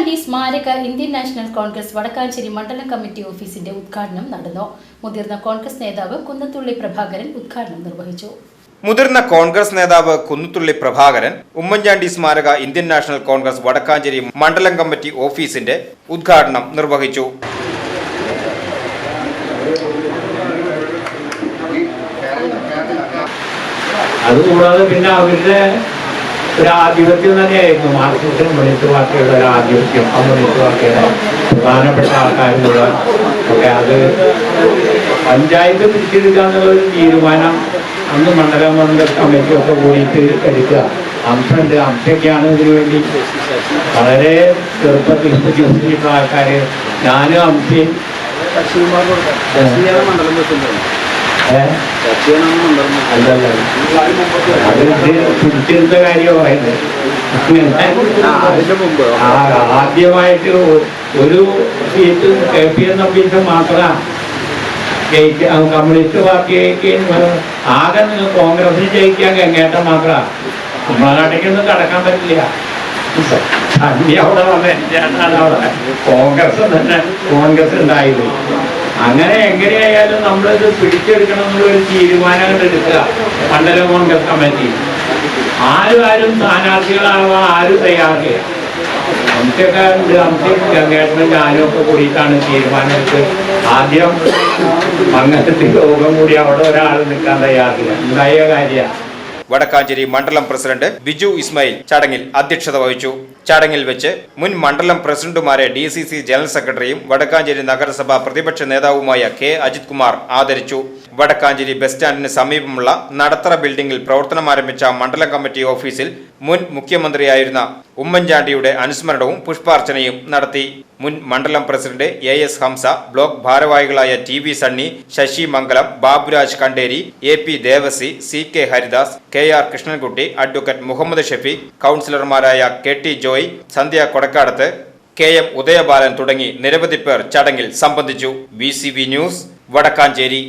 ഉമ്മൻചാണ്ടി സ്മാരക Indian national Congress Vadakkanchery മണ്ഡലം committee ഓഫീസിന്റെ ഉദ്ഘാടനം നടന്നു. മുതിർന്ന കോൺഗ്രസ് നേതാവ് കുന്നത്തുള്ളി പ്രഭാകരൻ ഉദ്ഘാടനം നിർവഹിച്ചു. മുതിർന്ന കോൺഗ്രസ് നേതാവ് കുന്നുത്തുള്ളി പ്രഭാകരൻ ഉമ്മൻചാണ്ടി സ്മാരക ഇന്ത്യൻ നാഷണൽ കോൺഗ്രസ് വടക്കാഞ്ചേരി മണ്ഡലം കമ്മിറ്റി ഓഫീസിന്റെ ഉദ്ഘാടനം നിർവഹിച്ചു. അതുകൂടാതെ പിന്നെ അവരുടെ ഒരു ആധിപത്യം തന്നെയായിരുന്നു. മാർക്സിസ്റ്റ് കമ്മ്യൂണിസ്റ്റ് പാർട്ടിയുടെ ഒരു ആധിപത്യം കമ്മ്യൂണിസ്റ്റ് പാർട്ടിയുടെ പ്രധാനപ്പെട്ട ആൾക്കാരുള്ള ഒക്കെ അത് പഞ്ചായത്ത് പിടിച്ചെടുക്കുക എന്നുള്ള ഒരു തീരുമാനം അന്ന് മണ്ഡല മണ്ഡല കമ്മിറ്റി ഒക്കെ കൂടിയിട്ട് എടുക്കുക. അംശമുണ്ട്. അംശയ്ക്കാണ് ഇതിനു വേണ്ടി. വളരെ ചെറുപ്പത്തിൽ ആൾക്കാര് ആൾക്കാർ ഞാനും അംശയും കാര്യം പറയുന്നത്. ആ, ആദ്യമായിട്ട് ഒരു seat K P N office മാത്രമാണ് കമ്മ്യൂണിസ്റ്റ് പാർട്ടിക്ക് ആകെ നിങ്ങൾ കോൺഗ്രസിൽ ജയിക്കാൻ ഗംഗേട്ടം മാത്രമാണ് നമ്മളാടേക്കൊന്നും കടക്കാൻ പറ്റില്ല. അവിടെ കോൺഗ്രസ് തന്നെ കോൺഗ്രസ് ഉണ്ടായത് അങ്ങനെ എങ്ങനെയായാലും നമ്മളത് പിടിച്ചെടുക്കണം എന്നുള്ള ഒരു തീരുമാനം എടുക്കുക. മണ്ഡലം കോൺഗ്രസ് കമ്മിറ്റി. ആരും ആരും സ്ഥാനാർത്ഥികളാവാൻ ആരും തയ്യാറില്ല. അംശയും ഗംഗേട്ടനും ഞാനും ഒക്കെ കൂടിയിട്ടാണ് തീരുമാനമെടുത്ത് ആദ്യം മംഗലത്തിൽ യോഗം കൂടി അവിടെ ഒരാൾ നിൽക്കാൻ തയ്യാറില്ല. ഉണ്ടായ കാര്യമാണ് വടക്കാഞ്ചേരി മണ്ഡലം പ്രസിഡന്റ് ബിജു ഇസ്മായിൽ ചടങ്ങിൽ അധ്യക്ഷത വഹിച്ചു. ചടങ്ങിൽ വെച്ച് മുൻ മണ്ഡലം പ്രസിഡന്റുമാരെ ഡി സി സി ജനറൽ സെക്രട്ടറിയും വടക്കാഞ്ചേരി നഗരസഭ പ്രതിപക്ഷ നേതാവുമായ കെ അജിത് കുമാർ ആദരിച്ചു. വടക്കാഞ്ചേരി ബസ് സ്റ്റാൻഡിന് സമീപമുള്ള നടത്തറ ബിൽഡിംഗിൽ പ്രവർത്തനമാരംഭിച്ച മണ്ഡലം കമ്മിറ്റി ഓഫീസിൽ മുൻ മുഖ്യമന്ത്രിയായിരുന്ന ഉമ്മൻചാണ്ടിയുടെ അനുസ്മരണവും പുഷ്പാർച്ചനയും നടത്തി. മുൻ മണ്ഡലം president A S Hamsa block ഭാരവാഹികളായ T V Sunny Sasi Mangalam Baburaj Kanderi A P Devasi C K Haridas K R Krishnankutty advocate Muhammad Shafeeq കൗൺസിലർമാരായ K T Joy Sandhya Kodakkadath K M Udayabalan തുടങ്ങി നിരവധി പേർ ചടങ്ങിൽ സംബന്ധിച്ചു. B news Vadakkanchery.